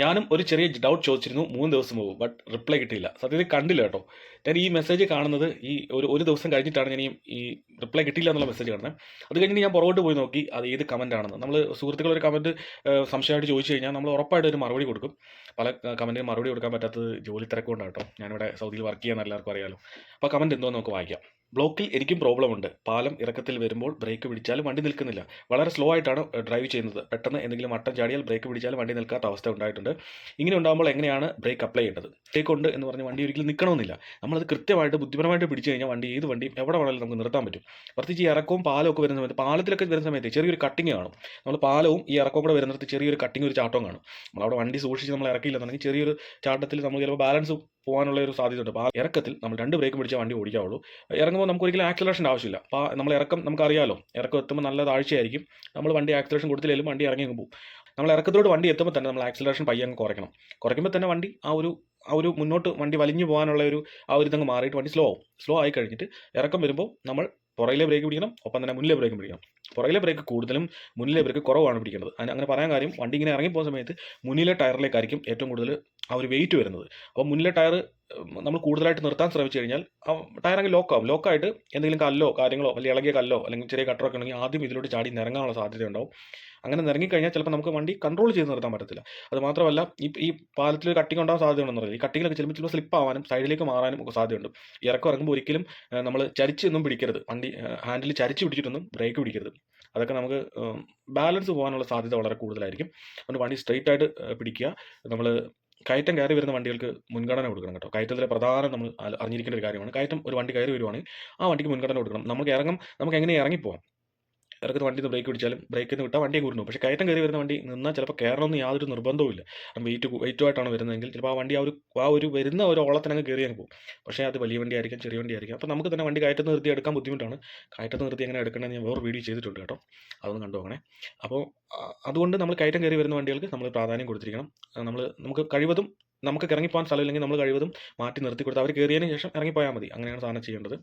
ഞാനും ഒരു ചെറിയ ഡൗട്ട് ചോദിച്ചിരുന്നു മൂന്ന് ദിവസം മുമ്പ് ബട്ട് റിപ്ലൈ കിട്ടിയില്ല. സത്യത്തിൽ കണ്ടില്ല കേട്ടോ. ഞാൻ ഈ മെസ്സേജ് കാണുന്നത് ഈ ഒരു ഒരു ദിവസം കഴിഞ്ഞിട്ടാണ് ഞാൻ ഈ റിപ്ലൈ കിട്ടിയില്ല എന്നുള്ള മെസ്സേജ് കാണുന്നത്. അത് കഴിഞ്ഞിട്ട് ഞാൻ പുറകോട്ട് പോയി നോക്കി അത് ഏത് കമന്റ് ആണെന്ന്. നമ്മൾ സുഹൃത്തുക്കൾ ഒരു കമന്റ് സംശയമായിട്ട് ചോദിച്ചു കഴിഞ്ഞാൽ നമ്മൾ ഉറപ്പായിട്ട് ഒരു മറുപടി കൊടുക്കും. പല കമന്റിന് മറുപടി കൊടുക്കാൻ പറ്റാത്തത് ജോലി തിരക്കുകൊണ്ടാണ് കേട്ടോ. ഞാനിവിടെ സൗദിയിൽ വർക്ക് ചെയ്യാൻ എല്ലാവർക്കും അറിയാമല്ലോ അപ്പോൾ കമന്റ് എന്തോ നമുക്ക് വായിക്കാം. ബ്ലോക്കിൽ എനിക്കും പ്രോബ്ലം ഉണ്ട്. പാലം ഇറക്കത്തിൽ വരുമ്പോൾ ബ്രേക്ക് പിടിച്ചാലും വണ്ടി നിൽക്കുന്നില്ല. വളരെ സ്ലോ ആയിട്ടാണ് ഡ്രൈവ് ചെയ്യുന്നത്. പെട്ടെന്ന് എന്തെങ്കിലും അട്ടം ചാടിയാൽ ബ്രേക്ക് പിടിച്ചാലും വണ്ടി നിൽക്കാത്ത അവസ്ഥ ഉണ്ടായിട്ടുണ്ട്. ഇങ്ങനെ ഉണ്ടാകുമ്പോൾ എങ്ങനെയാണ് ബ്രേക്ക് അപ്ലൈ ചെയ്യേണ്ടത്? ബ്രേക്ക് ഉണ്ട് എന്ന് പറഞ്ഞ് വണ്ടി ഒരിക്കലും നിൽക്കണമെന്നില്ല. നമ്മളത് കൃത്യമായിട്ട് ബുദ്ധിപരമായിട്ട് പിടിച്ചു കഴിഞ്ഞാൽ വണ്ടി ഏത് വണ്ടിയും എവിടെ വേണമെങ്കിലും നമുക്ക് നിർത്താൻ പറ്റും. പ്രത്യേകിച്ച് ഈ ഇറക്കവും പാലവും ഒക്കെ വരുന്ന സമയത്ത് പാലത്തിലൊക്കെ വരുന്ന സമയത്ത് ചെറിയൊരു കട്ടിങ് കാണും. നമ്മൾ പാലവും ഈ ഇറക്കവും കൂടെ വരുന്നിടത്ത് ചെറിയൊരു കട്ടിങ് ഒരു ചാട്ടവും കാണും. നമ്മളവിടെ വണ്ടി സൂക്ഷിച്ച് നമ്മൾ ഇറക്കിയില്ലെന്നുണ്ടെങ്കിൽ ചെറിയൊരു ചാട്ടത്തിൽ നമ്മൾ ചിലപ്പോൾ ബാലൻസ് പോകാനുള്ള ഒരു സാധ്യതയുണ്ട്. അപ്പോൾ ആ ഇറക്കത്തിൽ നമ്മൾ രണ്ട് ബ്രേക്ക് പിടിച്ചാൽ വണ്ടി ഓടിക്കാവുള്ളൂ. ഇറങ്ങുമ്പോൾ നമുക്ക് ഒരിക്കലും ആക്സലേഷൻ ആവശ്യമില്ല. അപ്പോൾ നമ്മൾ ഇറക്കം നമുക്കറിയാലോ ഇറക്കം എത്തുമ്പോൾ നല്ല താഴ്ചയായിരിക്കും. നമ്മൾ വണ്ടി ആക്സലേഷൻ കൊടുത്തില്ലെങ്കിലും വണ്ടി ഇറങ്ങി പോകും. നമ്മൾ ഇറക്കത്തോട് വണ്ടി എത്തുമ്പോൾ തന്നെ നമ്മൾ ആക്സലേഷൻ പയ്യെ കുറയ്ക്കണം. കുറയ്ക്കുമ്പോൾ തന്നെ വണ്ടി ആ ഒരു ആ ഒരു മുന്നോട്ട് വണ്ടി വലിഞ്ഞു പോകാനുള്ള ഒരു ആ ഒരു ഇതങ്ങ് മാറിയിട്ട് വണ്ടി സ്ലോ ആവും. സ്ലോ ആയി കഴിഞ്ഞിട്ട് ഇറക്കം വരുമ്പോൾ നമ്മൾ പുറകിലെ ബ്രേക്ക് പിടിക്കണം. ഒപ്പം തന്നെ മുന്നിലെ ബ്രേക്ക് പിടിക്കണം. പുറകിലെ ബ്രേക്ക് കൂടുതലും മുന്നിലെ ബ്രേക്ക് കുറവാണ് പിടിക്കുന്നത്. അങ്ങനെ പറയാൻ കാര്യം വണ്ടി ഇങ്ങനെ ഇറങ്ങി പോകുന്ന സമയത്ത് മുന്നിലെ ടയറിലേക്കായിരിക്കും ഏറ്റവും കൂടുതൽ ആ ഒരു വെയിറ്റ് വരുന്നത്. അപ്പോൾ മുന്നിലെ ടയർ നമ്മൾ കൂടുതലായിട്ട് നിർത്താൻ ശ്രമിച്ചു കഴിഞ്ഞാൽ ആ ടയർ അങ്ങ് ലോക്കാവും ലോക്കായിട്ട് എന്തെങ്കിലും കല്ലോ കാര്യങ്ങളോ അല്ലെങ്കിൽ ഇളകിയ കല്ലോ അല്ലെങ്കിൽ ചെറിയ കട്ടറൊക്കെ ഉണ്ടെങ്കിൽ ആദ്യം ഇതിലോട്ട് ചാടി നിറങ്ങാനുള്ള സാധ്യത ഉണ്ടാവും. അങ്ങനെ നിറങ്ങിക്കഴിഞ്ഞാൽ ചിലപ്പോൾ നമുക്ക് വണ്ടി കൺട്രോൾ ചെയ്ത് നിർത്താൻ പറ്റത്തില്ല. അത് മാത്രമല്ല ഈ ഈ പാലത്തിൽ കട്ടിങ് ഉണ്ടാകാൻ സാധ്യത ഉണ്ടെന്ന് പറയുന്നത് ഈ കട്ടിങ്ങിലൊക്കെ ചിലപ്പോൾ ചിലപ്പോൾ സ്ലിപ്പ് ആവാനും സൈഡിലേക്ക് മാറാനും ഒക്കെ സാധ്യതയുണ്ട്. ഇറക്കം ഇറങ്ങുമ്പോൾ ഒരിക്കലും നമ്മൾ ചരിച്ചൊന്നും പിടിക്കരുത്. വണ്ടി ഹാൻഡിൽ ചരിച്ച് പിടിച്ചിട്ടൊന്നും ബ്രേക്ക് പിടിക്കരുത്. അതൊക്കെ നമുക്ക് ബാലൻസ് പോകാനുള്ള സാധ്യത വളരെ കൂടുതലായിരിക്കും. അതുകൊണ്ട് വണ്ടി സ്ട്രെയിറ്റ് ആയിട്ട് പിടിക്കുക. നമ്മൾ കയറ്റം കയറി വരുന്ന വണ്ടികൾക്ക് മുൻഗണന കൊടുക്കണം കേട്ടോ. കയറ്റത്തിലെ പ്രധാനം നമ്മൾ അറിഞ്ഞിരിക്കേണ്ട ഒരു കാര്യമാണ്. കയറ്റം ഒരു വണ്ടി കയറി വരുവാണെങ്കിൽ ആ വണ്ടിക്ക് മുൻഗണന കൊടുക്കണം. നമുക്ക് ഇറങ്ങും നമുക്ക് എങ്ങനെ ഇറങ്ങിപ്പോവാം? ഇറക്കുന്ന വണ്ടി ബ്രേക്ക് പിടിച്ചാലും ബ്രേക്കിൽ നിന്ന് വിട്ടാൽ വണ്ടി കൂടുന്നു പക്ഷേ കയറ്റം കയറി വരുന്ന വണ്ടി നിന്നാൽ ചിലപ്പോൾ കയറണമെന്ന് യാതൊരു നിർബന്ധവുമില്ല. വെയിറ്റ് വെയിറ്റുമായിട്ടാണ് വരുന്നതെങ്കിൽ ചിലപ്പോൾ ആ വണ്ടി ആ ഒരു ആ ഒരു വരുന്ന ഒരു ഓളത്തിനങ്ങ് കയറി അങ്ങ് പോകും. പക്ഷേ അത് വലിയ വണ്ടി ആയിരിക്കും ചെറിയ വണ്ടി ആയിരിക്കും. അപ്പോൾ നമുക്ക് തന്നെ വണ്ടി കയറ്റം നിർത്തി എടുക്കാൻ ബുദ്ധിമുട്ടാണ്. കയറ്റം നിർത്തി എങ്ങനെ എടുക്കണമെന്ന് ഞാൻ വേറെ വീഡിയോ ചെയ്തിട്ടുണ്ട് കേട്ടോ. അതൊന്ന് കണ്ടു നോക്കണേ. അപ്പോൾ അതുകൊണ്ട് നമ്മൾ കയറ്റം കയറി വരുന്ന വണ്ടികൾക്ക് നമ്മൾ പ്രാധാന്യം കൊടുത്തിരിക്കണം. നമ്മൾ നമുക്ക് കഴിവതും നമുക്ക് ഇറങ്ങിപ്പോകാൻ സ്ഥലമില്ലെങ്കിൽ നമ്മൾ കഴിവതും മാറ്റി നിർത്തി കൊടുത്ത് അവർ കയറിയതിന് ശേഷം ഇറങ്ങിപ്പോയാൽ മതി. അങ്ങനെയാണ് സാധനം ചെയ്യേണ്ടത്.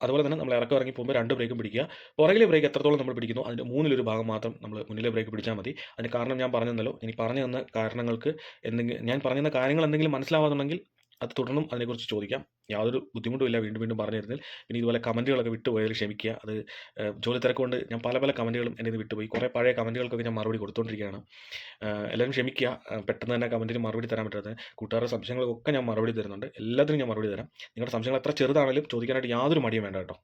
അതുപോലെ തന്നെ നമ്മൾ ഇറക്കം ഇറങ്ങി പോകുമ്പോൾ രണ്ട് ബ്രേക്കും പിടിക്കുക. പുറകിലെ ബ്രേക്ക് എത്രത്തോളം നമ്മൾ പിടിക്കുന്നു അതിന്റെ മൂന്നിലൊരു ഭാഗം മാത്രം നമ്മൾ മുന്നിലെ ബ്രേക്ക് പിടിച്ചാൽ മതി. അതിന് കാരണം ഞാൻ പറഞ്ഞു തന്നല്ലോ ഇനി പറഞ്ഞു തന്ന കാരണങ്ങൾക്ക് എന്തെങ്കിലും ഞാൻ പറഞ്ഞു തന്ന കാര്യങ്ങൾ എന്തെങ്കിലും മനസ്സിലാവാന്നുണ്ടെങ്കിൽ അത് തുടർന്നും അതിനെക്കുറിച്ച് ചോദിക്കാം. യാതൊരു ബുദ്ധിമുട്ടുമില്ല വീണ്ടും വീണ്ടും പറഞ്ഞു തരുന്നതിൽ പിന്നെ ഇതുപോലെ കമന്റുകളൊക്കെ വിട്ടുപോയാൽ ക്ഷമിക്കുക. അത് ജോലി തിരക്കുകൊണ്ട് ഞാൻ പല പല കമന്റുകളും എന്റെ ഇത് വിട്ടുപോയി. കുറേ പഴയ കമന്റുകൾക്കൊക്കെ ഞാൻ മറുപടി കൊടുത്തുകൊണ്ടിരിക്കുകയാണ്. എല്ലാവരും ക്ഷമിക്കുക. പെട്ടെന്ന് തന്നെ കമന്റിന് മറുപടി തരാൻ പറ്റാത്തത്. കൂട്ടുകാരുടെ സംശയങ്ങൾക്കൊക്കെ ഞാൻ മറുപടി തരുന്നുണ്ട്. എല്ലാത്തിനും ഞാൻ മറുപടി തരാം. നിങ്ങളുടെ സംശയങ്ങൾ എത്ര ചെറുതാണെങ്കിലും ചോദിക്കാനായിട്ട് യാതൊരു മടിയും വേണ്ട കേട്ടോ.